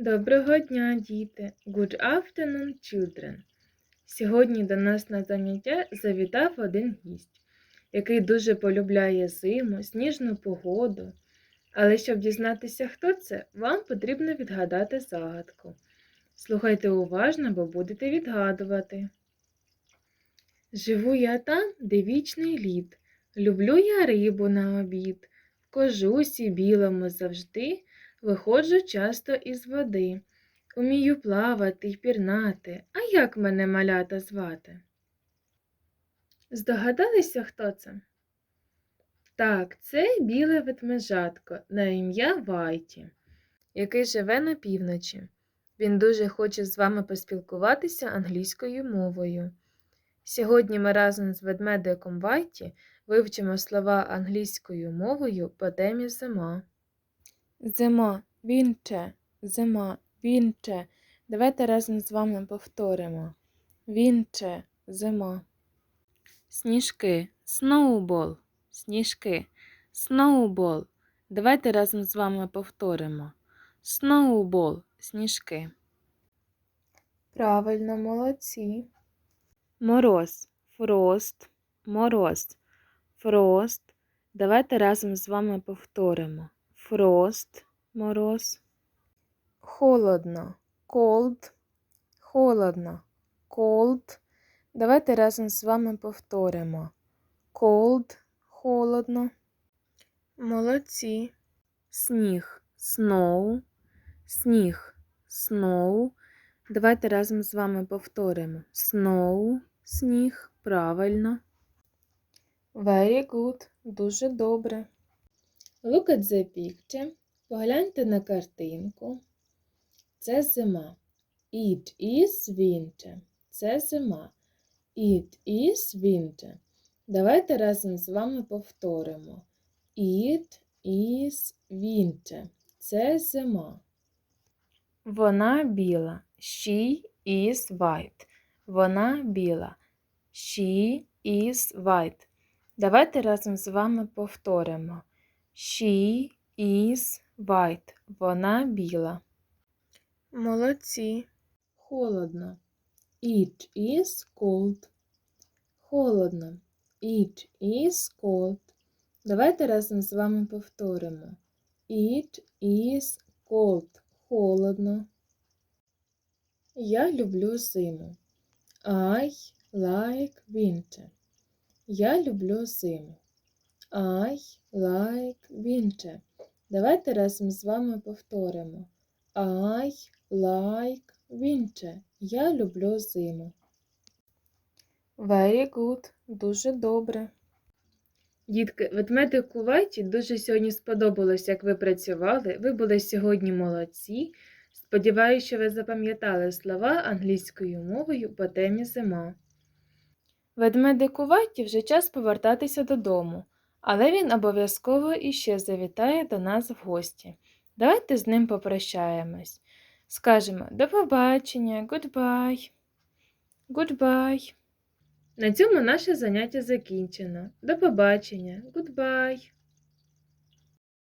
Доброго дня, діти! Good afternoon, children! Сьогодні до нас на заняття завітав один гість, який дуже полюбляє зиму, сніжну погоду. Але щоб дізнатися, хто це, вам потрібно відгадати загадку. Слухайте уважно, бо будете відгадувати. Живу я там, де вічний лід. Люблю я рибу на обід. В кожусі білому завжди виходжу часто із води. Умію плавати й пірнати. А як мене малята звати? Здогадалися, хто це? Так, це біле ведмежатко на ім'я Вайті, який живе на півночі. Він дуже хоче з вами поспілкуватися англійською мовою. Сьогодні ми разом з ведмедиком Вайті вивчимо слова англійською мовою по темі зима. Зима, вінче, зима, вінче. Давайте разом з вами повторимо. Вінче, зима. Сніжки, сноубол, сніжки, сноубол. Давайте разом з вами повторимо. Сноубол, сніжки. Правильно, молодці. Мороз, фрост, мороз, фрост. Давайте разом з вами повторимо. Фрост, мороз. Холодно, cold, холодно, cold. Давайте разом з вами повторимо. Cold, холодно. Молодці. Сніг, snow, сніг, snow. Давайте разом з вами повторимо. Snow, сніг, правильно. Very good, дуже добре. Look at the picture. Погляньте на картинку. Це зима. It is winter. Це зима. It is winter. Давайте разом з вами повторимо. It is winter. Це зима. Вона біла. She is white. Вона біла. She is white. Давайте разом з вами повторимо. She is white. Вона біла. Молодці. Холодно. It is cold. Холодно. It is cold. Давайте разом з вами повторимо. It is cold. Холодно. Я люблю зиму. I like winter. Я люблю зиму. I like winter. Давайте разом з вами повторимо. I like winter. Я люблю зиму. Very good. Дуже добре. Дітки, ведмедику Вайті дуже сьогодні сподобалось, як ви працювали. Ви були сьогодні молодці. Сподіваюся, що ви запам'ятали слова англійською мовою по темі зима. Ведмедику Вайті вже час повертатися додому, але він обов'язково іще завітає до нас в гості. Давайте з ним попрощаємось. Скажемо до побачення, goodbye. Goodbye. На цьому наше заняття закінчено. До побачення, goodbye.